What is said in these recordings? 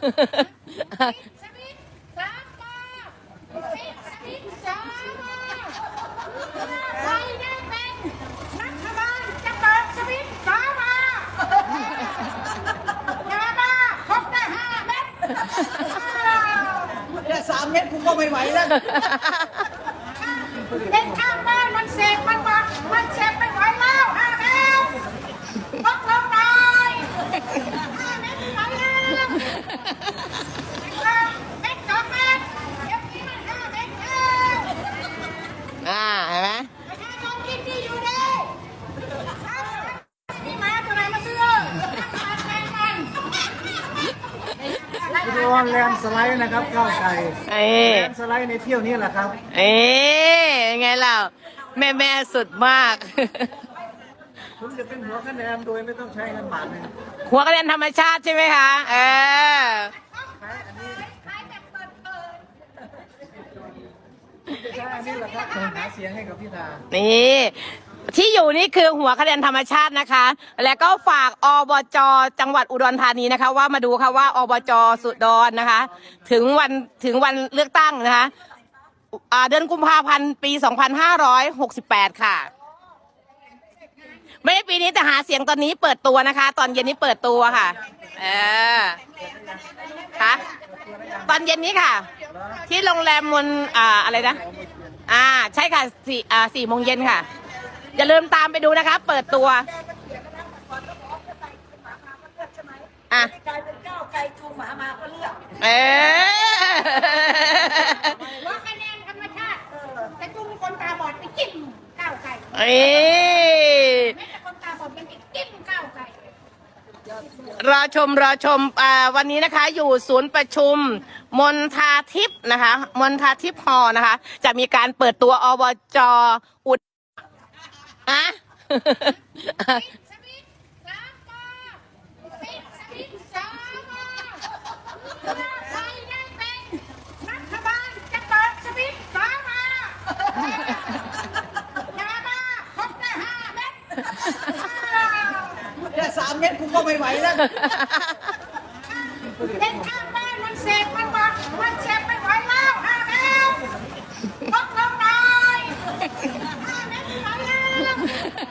สวิตสามมาปิดสวิตสามมาใครได้เป็นรัฐบาลจะเปิดสวิตสามมาอย่ามาพบได้ห้าเม็ดเนี่ยสามเม็ดกูก็ไม่ไหวแล้ว เด็กข้างบ้านมันเสพมันบอกมันเสพไม่ไหวแล้วห้าเม็ดพกลงหน่อยห้าเม็ดไม่ไหวแล้วเม็ดสองเม็ดเดี๋ยวนี้มันห้าเม็ดแล้ว อ่าเห็นไหม ประชาชนกินดีอยู่ดีนี่หมาตัวไหนมาซื้อมาแทนมัน โดนแลนด์สไลด์นะครับก้าวไก่เอ้แลนด์สไลด์ในเที่ยวนี้แหละครับ เอ้ไงเราแม่แม่สุดมากคุณจะเป็นหัวคะแนนโดยไม่ต้องใช้เงินบาทเลยหัวกระเด็นธรรมชาติใช่ไหมคะเออขายแบบเปิดเผยจะใช้อันนี้แหละครับหาเสียงให้กับพิธานี่ ที่อยู่นี่คือหัวคะแนนธรรมชาตินะคะ แล้วก็ฝากอบจจังหวัดอุดรธานีนะคะ ว่ามาดูค่ะว่าอบจสุดรนะคะ ถึงวันถึงวันเลือกตั้งนะคะอ่าเดือนกุมภาพันธ์ปี 2568 ค่ะ ไม่ได้ปีนี้แต่หาเสียงตอนนี้เปิดตัวนะคะ ตอนเย็นนี้เปิดตัวค่ะ เออค่ะตอนเย็นนี้ค่ะ ที่โรงแรมมนอ่าอะไรนะ อ่า ใช่ค่ะสี่อ่าสี่โมงเย็นค่ะ อย่าลืมตามไปดูนะคะ เปิดตัว อะ กลายเป็นก้าวไก่จูงหมามาก็เลือกเออว่าคะแนนธรรมชาติแต่จุ้งคนตาบอดไปจิ้มก้าวไก่เอ้ยแม้แต่คนตาบอดยังไปจิ้มก้าวไก่รอชมรอชมอ่าวันนี้นะคะ อยู่ศูนย์ประชุม มนทาทิพย์นะคะ มนทาทิพย์ฮอลล์นะคะ จะมีการเปิดตัวอบจอุด อะสวิตสามมาปิดสวิตสามมาใครได้เป็นรัฐบาลจะเปิดสวิตสามมาอย่ามาพบได้ห้าเม็ดเนี่ยสามเม็ดกูก็ไม่ไหวแล้ว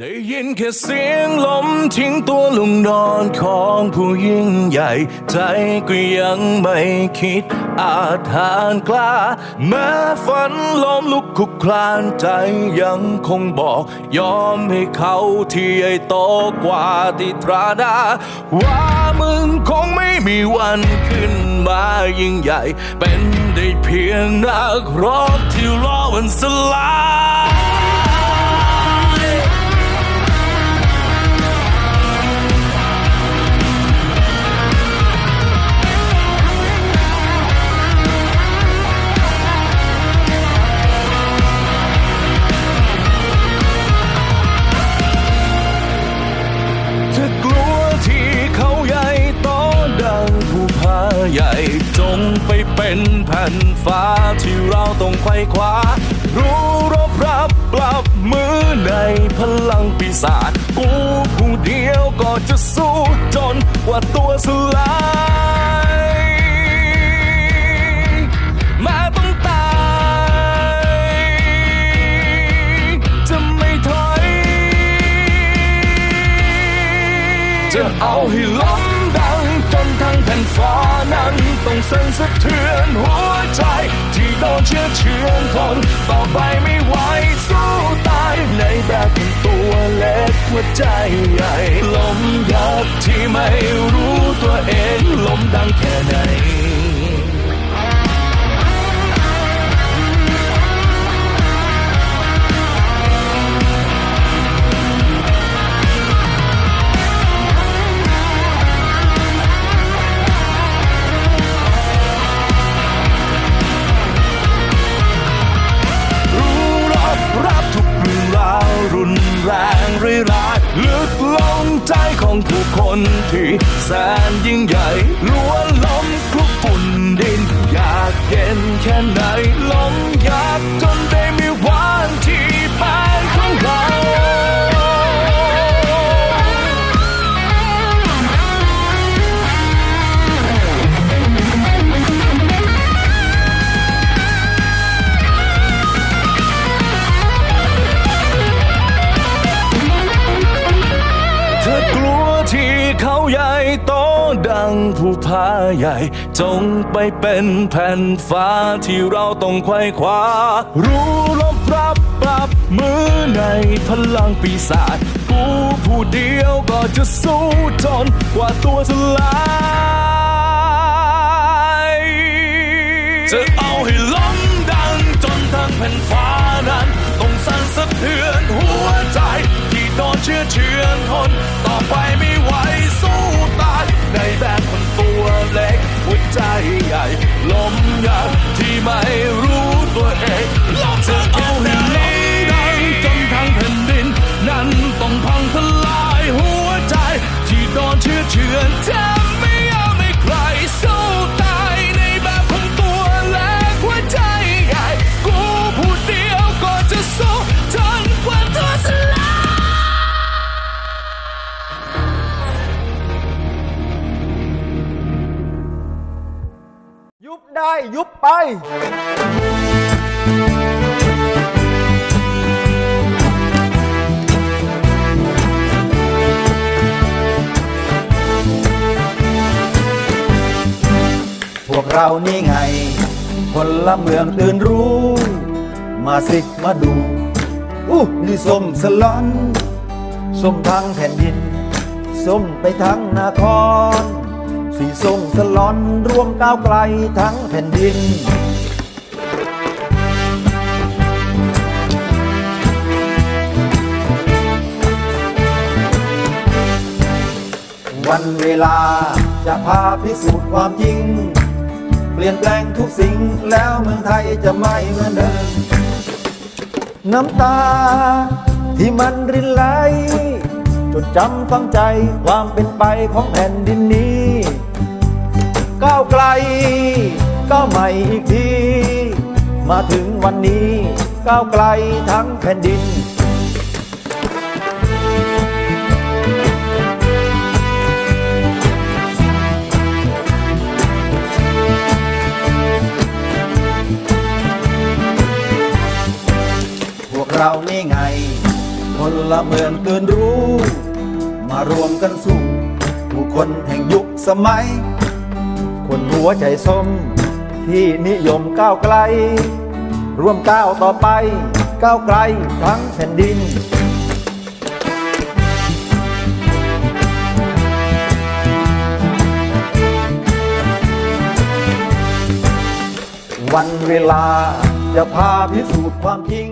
ได้ยินแค่เสียงลมทิ้งตัวลงนอนของผู้ยิ่งใหญ่ ใจก็ยังไม่คิดอาทานกล้า แม้ฝันล้มลุกคลุกคลานใจยังคงบอก ยอมให้เขาที่ใหญ่โตกว่าที่ตราดา ว่ามึงคงไม่มีวันขึ้นมายิ่งใหญ่ เป็นได้เพียงนักรบที่รอวันสลาย ไขว้คว้า รู้รบรับปรับมือในพลังปีศาจกูผู้เดียวก็จะสู้จนกว่าตัวสลายแม้ต้องตาย จะไม่ถอย จะเอาให้ล้มดัง นทั้งแผ่นฟ้านั้นต้องสั่นสะเทือนหัวใจ ที่โดนเชื่อเชือนทนต่อไปไม่ไหวสู้ตายในแบบตัวเล็กหัวใจใหญ่ ลมยับที่ไม่รู้ตัวเองลมดังแค่ไหน ของทุกลงใจของผู้คนนที่แสนยิ่งใหญ่ล้วนล้มคลุกฝุ่นดิน อยากเย็นแค่ไหนล้มอยากจนได้ ดังผู้พาใหญ่ จงไปเป็นแผ่นฟ้าที่เราต้องไขว้คว้า รู้ลบรับปรับมือในพลังปีศาจกูผู้เดียวก็จะสู้ทนกว่าตัวสลายจะเอาให้ล้มดังจนทั้งแผ่นฟ้านั้นต้องสั่นสะเทือนหัวใจ ที่โดนเชื่อเชือนทนต่อไปไม่ไหวสู้ ในแบบคนตัวเล็กหัวใจใหญ่ลมอยาที่ไม่ ยุบได้ยุบไป พวกเรานี่ไง คนละเมืองตื่นรู้ มาสิมาดูอู้นี่ส้มสลอน ส้มทั้งแผ่นดิน ส้มไปทั้งนคร สีส้มสลอนรวมก้าวไกลทั้งแผ่นดิน วันเวลาจะพาพิสูจน์ความจริง เปลี่ยนแปลงทุกสิ่งแล้วเมืองไทยจะไม่เหมือนเดิมน้ำตาที่มันรินไหลจดจำฝังใจความเป็นไปของแผ่นดินนี้ ก้าวไกลก้าวใหม่อีกที มาถึงวันนี้ก้าวไกลทั้งแผ่นดินพวกเรานี่ไงคนละเมืองตื่นรู้ มารวมกันสู้ผู้คนแห่งยุคสมัย คนหัวใจส้ม ที่นิยมก้าวไกล ร่วมก้าวต่อไป ก้าวไกลทั้งแผ่นดิน วันเวลาจะพาพิสูจน์ความจริง